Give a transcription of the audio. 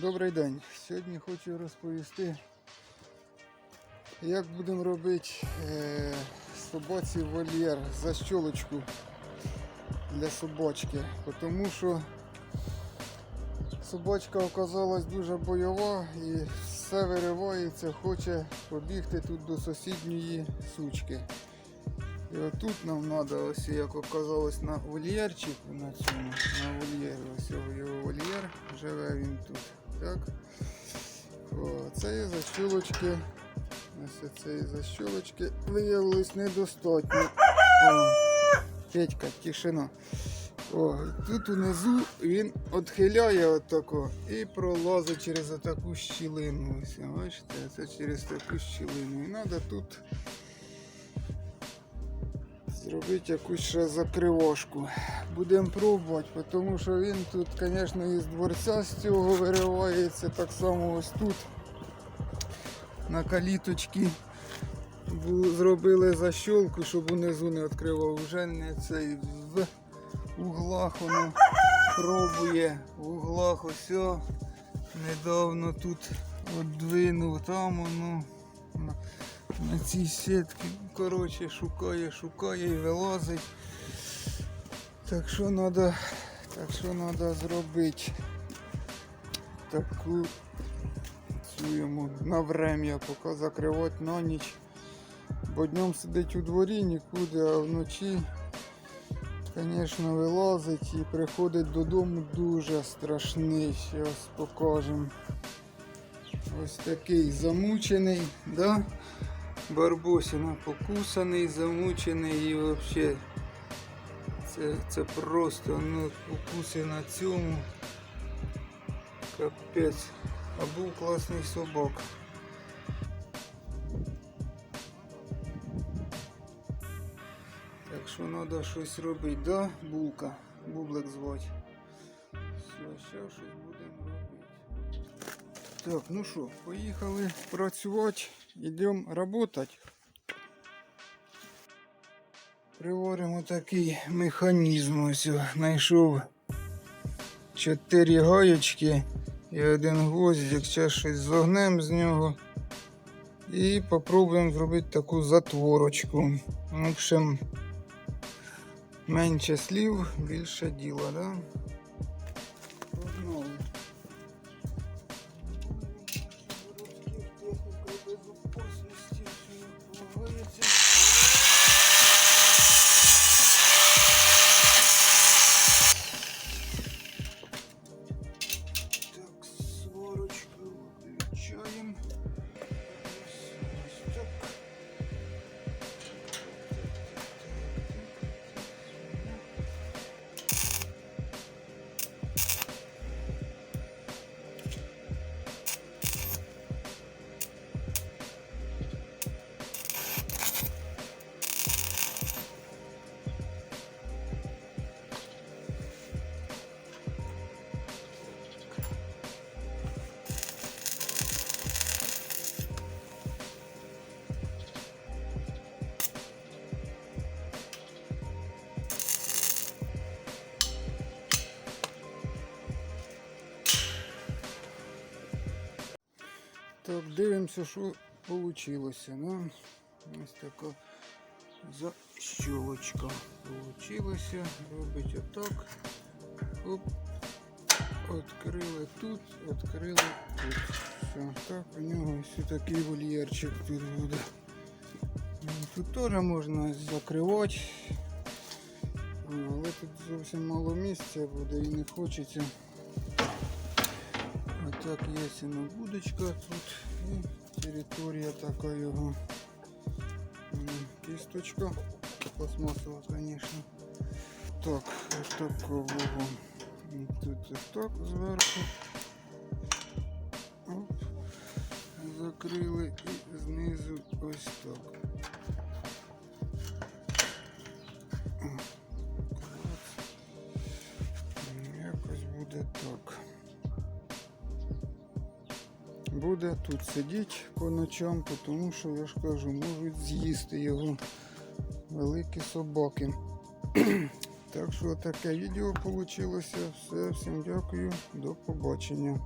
Добрий день. Сьогодні хочу розповісти, як будемо робити е, собаці вольєр защолочку для собачки. Тому що собачка оказалась дуже бойова і все виривається, хоче побігти тут до сусідньої сучки. І отут нам треба, ось як оказалось на вольєрчику на цьому, на вольєрі, ось його вольєр, живе він тут. Так. О, це є защолочки. Ось цієї защолочки виявилось недостатньо. О, Петька, тишина. О, тут унизу він відхиляє отако і пролазить через отаку щілину. Ось, бачите, це через таку щілину. І треба тут зробити якусь ще закривошку. Будемо пробувати, тому що він тут, звісно, із дворця з цього виривається, так само ось тут. На каліточці зробили защолку, щоб унизу не відкривав. Вже не цей в углах воно пробує. В углах ось недавно тут одвинув, там воно на, цій сітці. Коротше, шукає, шукає і вилазить. Так що треба так що треба зробити таку цю йому на врем'я, поки закривати на ніч. Бо днем сидить у дворі нікуди, а вночі, звісно, вилазить і приходить додому дуже страшний. Зараз покажемо. Ось такий замучений, да? Барбосина покусаний, замучений і взагалі це, це просто ну, укуси на цьому. Капець. А був класний собак. Так що треба щось робити, да, булка? Бублик звати. Все, ще щось будемо робити. Так, ну що, поїхали працювати, йдемо працювати. Приваримо такий механізм. Ось знайшов чотири гаєчки і один гвоздик. Зараз щось зогнемо з нього. І попробуємо зробити таку затворочку. В общем, менше слів, більше діла, да? Погнали. Все Так, дивимося, що вийшло. Ну, ось така защолочка вийшла. Робить отак. Оп. Открили тут, відкрили тут. Все, так, у нього ось такий вольєрчик тут буде. Тут теж можна закривати. Але тут зовсім мало місця буде і не хочеться. А так є ціна будочка тут і територія така його. М, Кісточка. Пластмасова, звісно. Так, ось такого. І Тут ось так зверху. Оп. Закрили і знизу Буде тут сидіти по ночам, тому що я ж кажу, можуть з'їсти його великі собаки. Так що таке відео вийшло. Все, всім дякую, до побачення.